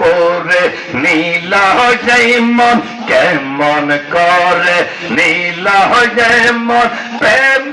করে নীলা যেমন কেমন করে নীলা যেমন প্রেম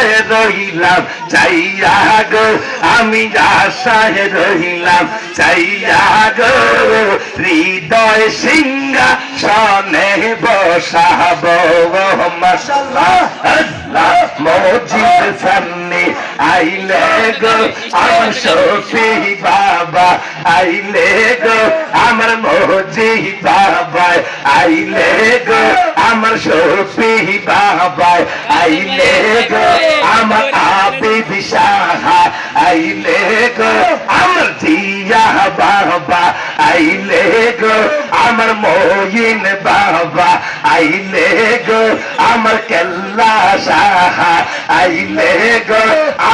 আশায় রহিলাম, চাইয়া গো, আমি আশায় রহিলাম, চাইয়া গো, হৃদয় সিংহা সনে বসাব, মশাল্লাহ মজিদ সামনে আইলে গো, আমার সফি বাবা, আইলে গো, আমার মজি বাবা, আইলে গো আমার সফি বাবা আইলে গো, আমার আবিদ সাহা আইলে গো, আমার জিয়া বাবা, আইলে গো, আমার মহিন বাবা, আইলে গো, আমার কেল্লা সাহা, আইলে গো,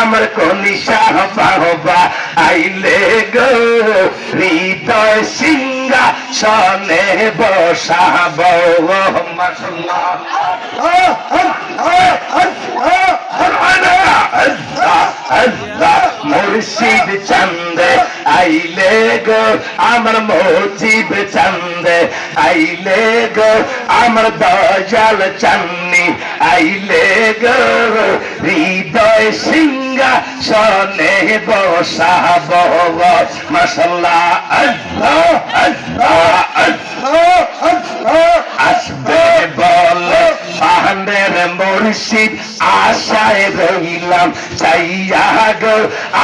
আমার কনিশা বাবা, আইলে গো। হৃদয় সিংহা সনে বসাব মুর্শিদ চন্দে আইলে গো আমার মজিব চন্দে আইলে গো আমার দয়াল চান্নি, আইলে গো হৃদয় সিংহা সনে বসাব মশাল্লাহ, আল্লাহ আল্লাহ আল্লাহ আল্লাহ। আসবে বলে, পাহাড়ের মুর্শিদ আশায় রইলাম। চাইয়া গো,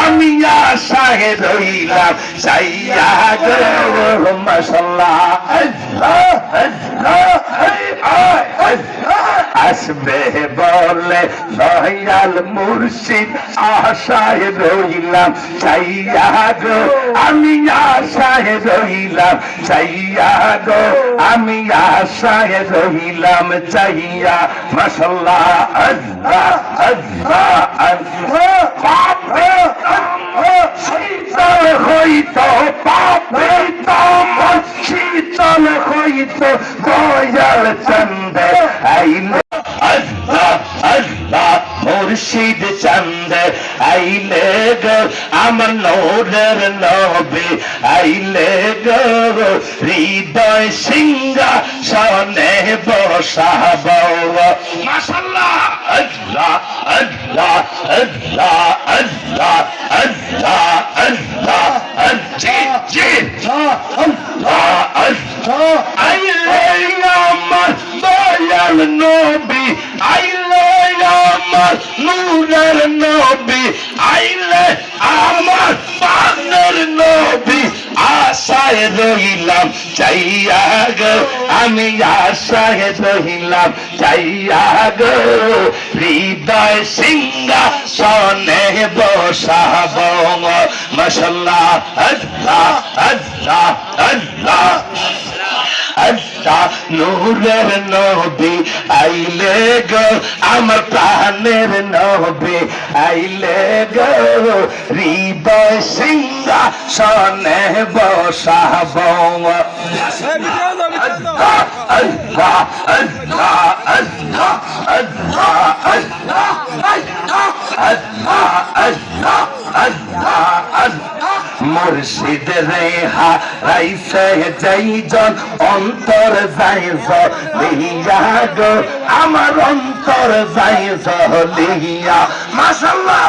আমি আশায় রইলাম। চাইয়া গো, মশাল্লাহ, আল্লাহ আল্লাহ বলে দয়াল মুর্শিদ, আশায় রইলাম চাইয়া গো আমি আশায় রইলাম চাইয়া গো আমি আশায় রইলাম চাইয়া মশাল্লাহ আল্লাহ আল্লাহ আল্লাহ পাপে শীতল হইত পাপে শীতল হইত, দয়াল চন্দে আইলে মুর্শিদ চন্দ আইলে গো আমার নৌরের নবে আইলে গো হৃদয় সিংহা সনে বসাব মাশাল্লাহ আল্লাহ আল্লাহ আল্লাহ আল্লাহ আল্লাহ আল্লাহ জি জি আল্লাহ আল্লাহ আইলে আমার দয়াল নবী আইলে আমার নূরের নবী, আইলে আমার পানের নবী, আশায় রইলাম, চাইয়া গো, আমি আশায় রইলাম, চাইয়া গো, হৃদয় সিংহা সনে বসাব মশাল্লাহ আল্লাহ আল্লাহ আল্লাহ আল্লাহ। নূরের নবী আইলে গো আমার প্রাণের নবী আইলে গো হৃদয় সিংহা সনে বসাব আল্লাহ আল্লাহ আল্লাহ আল্লাহ আল্লাহ আল্লাহ আল্লাহ আল্লাহ আল্লাহ আল্লাহ মুর্শিদের হারাইছে যাইজন অন্তর যাইজ লিয়া গো আমার অন্তর যাইজ লিয়া মাশাল্লাহ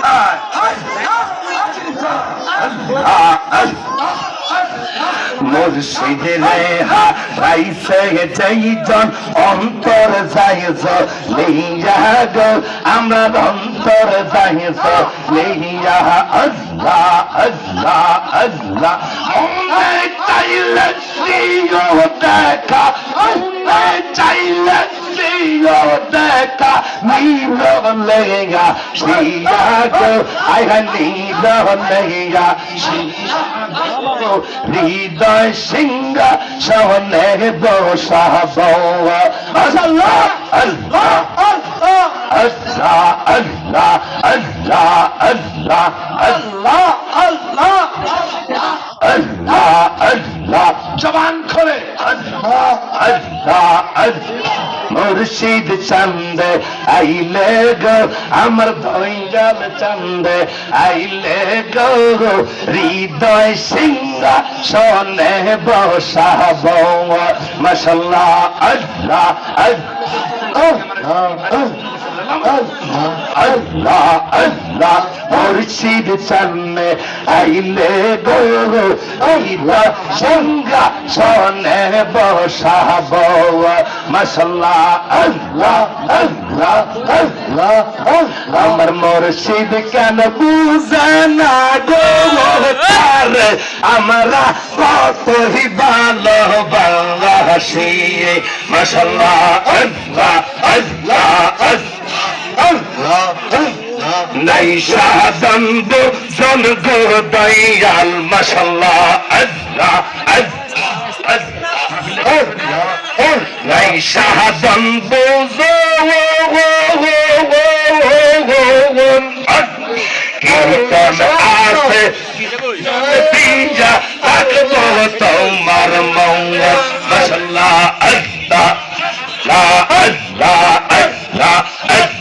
আল্লাহ আল্লাহ রেহা রাইসে যাইজন অন্তর যাই লিয়া গো আমার অন্তর যাই লিয়া আল্লাহ আল্লাহ আল্লাহ। মনে চাইলে দিও দেখা মনে চাইলে দিও দেখা নীল লেগা শিয়া গো আই নীল লেগা শিয়া হৃদয় সিংহা সহনে বসাব আল্লাহ আল্লাহ আল্লাহ আল্লাহ আল্লাহ আল্লাহ আল্লাহ আল্লাহ আল্লাহ আল্লাহ আল্লাহ জবান খোলে আল্লাহ আল্লাহ আল্লাহ মুর্শিদ চন্দে, আইলে গো আমার দইঙ্গাল চন্দে, আইলে গো হৃদয় সিংহা সনে বসাব মশাল্লাহ আল্লাহ আল্লাহ। আল্লাহ মুর্শিদ চন্দে আইলে গো হৃদয় সিংহা সনে বসাব মশাল্লাহ আল্লাহ আল্লাহ আল্লাহ আমার মুর্শিদ কেন বুঝে না গো তার? আমরা আল্লাহ আল্লাহ আল্লাহ। নাই শাহদন্দ জনগ দয়াল মশাল্লাহ আল্লাহ নাই শাহদন্দ কীর্তন আছে তিনজা থাকব তোমার মঙ্গল মশাল্লাহ আল্লাহ আল্লাহ আল্লাহ আল্লাহ